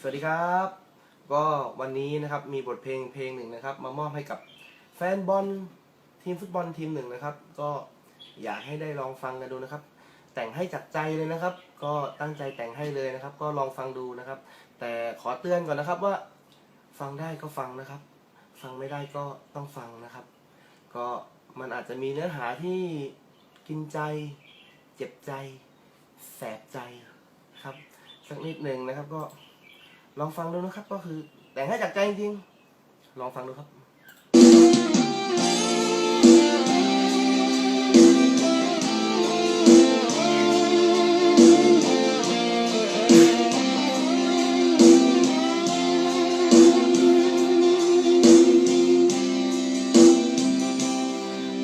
สวัสดีครับ ก็วันนี้นะครับมีบทเพลงเพลงหนึ่งนะครับ มามอบให้กับแฟนบอลทีมฟุตบอลทีมหนึ่งนะครับ ก็อยากให้ได้ลองฟังกันดูนะครับ แต่งให้จากใจเลยนะครับ ก็ตั้งใจแต่งให้เลยนะครับ ก็ลองฟังดูนะครับ แต่ขอเตือนก่อนนะครับว่า ฟังได้ก็ฟังนะครับ ฟังไม่ได้ก็ต้องฟังนะครับ ก็มันอาจจะมีเนื้อหาที่กินใจ เจ็บใจ แสบใจครับ สักนิดหนึ่งนะครับก็ ลองฟังดูนะครับก็คือแต่งให้จากใจจริงๆลองฟังดูครับ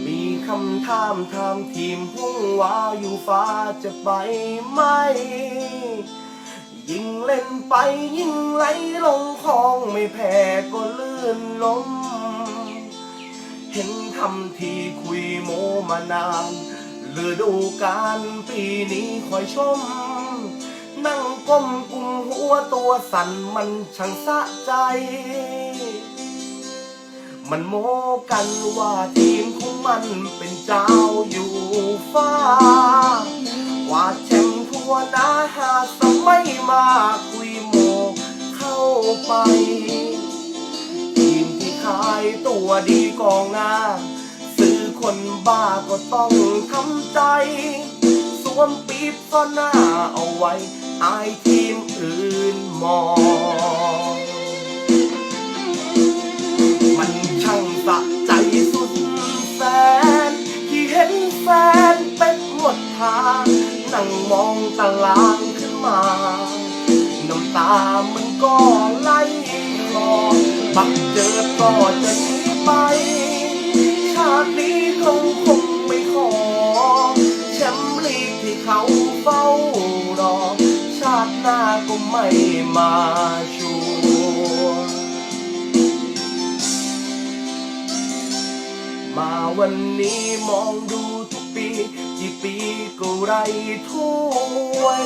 มีคำถามถามทีมห้องว่าอยู่ฟ้าจะไปไหม ยิ่งเล่นไปยิ่งไหลลงคลองไม่แพ้ก็ลื่นล้ม เห็นทำทีคุยโมมานานฤดูการปีนี้คอยชม นั่งก้มกุมหัวตัวสั่นมันช่างสะใจ มันโมกันว่าทีมของมันเป็นเจ้าอยู่ฟ้า ว่าดแชมป์ทั่วนาหาสมัย มาคุยโมเข้าไป ทีมที่ขายตัวดีกองหน้า ซื้อคนบ้าก็ต้องทำใจ สวมปีบซ่อนหน้าเอาไว้ อายทีมอื่นมอง มันช่างสะใจสุดแสน ที่เห็นแฟนเป็นหมดทาง นั่งมองตาราง มา น้ำตามันก็ไหลคลอบักเจอก็จะหนีไป ชาตินี้เขาคงไม่ขอ แชมป์ลีกที่เขาเฝ้ารอ ชาติหน้าก็ไม่มาชัวร์มาวันนี้มองดูทุกปี กี่ปีก็ไรถ้วย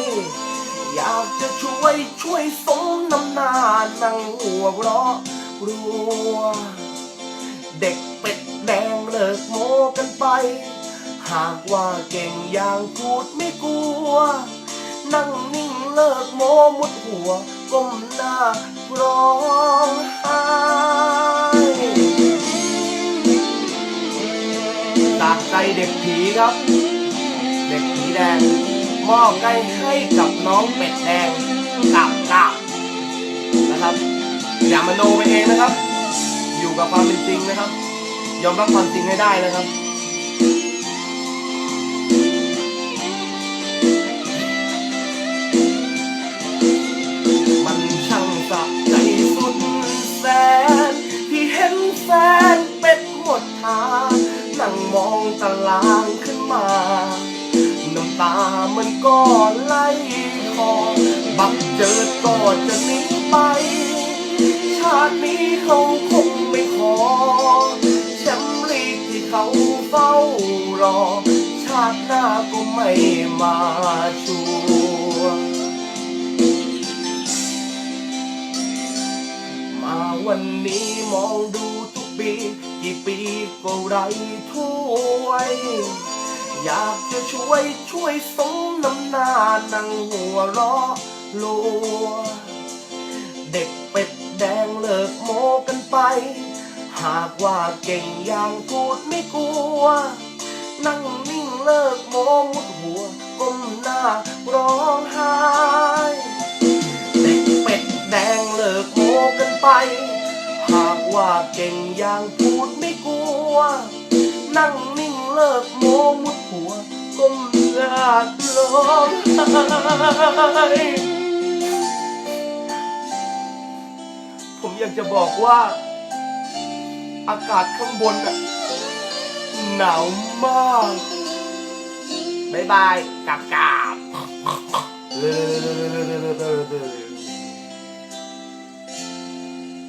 อยากจะช่วยช่วยสมน้ำหน้านั่งหัวเราะรัว เด็กเป็ดแดงเลิกโมกันไป หากว่าเก่งอย่างพูดไม่กลัว นั่งนิ่งเลิกโมมุดหัวก้มหน้าร้องไห้จากใจเด็กผีครับ เด็กผีแดง มอบให้ให้กับน้องเป็ดแดงกับกับนะครับ อย่ามาโนไปเองนะครับ อยู่กับความเป็นจริงนะครับ ยอมรับความจริงให้ได้นะครับ ก็ไหลคอบักเจิดก็จะหนีไป ชาตินี้เขาคงไม่ขอแชมป์ลีกที่เขาเฝ้ารอ ชาติหน้าก็ไม่มาชัวร์มาวันนี้มองดูทุกปีกี่ปีก็ไรถ้วยอยากจะช่วยช่วยสม น้ำหน้านั่งหัวเราะลัว เด็กเป็ดแดงเลิกโมกันไป หากว่าเก่งอย่างพูดไม่กลัว นั่งนิ่งเลิกโมมุดหัวก้มหน้าร้องไห้เด็กเป็ดแดงเลิกโมกันไป หากว่าเก่งอย่างพูดไม่กลัว นั่งนิ่งเลิกโมมุดหัว ก้มหน้าร้องไห้ผมอยากจะบอกว่า อากาศข้างบนน่ะหนาวมากบายบายกลับกลับ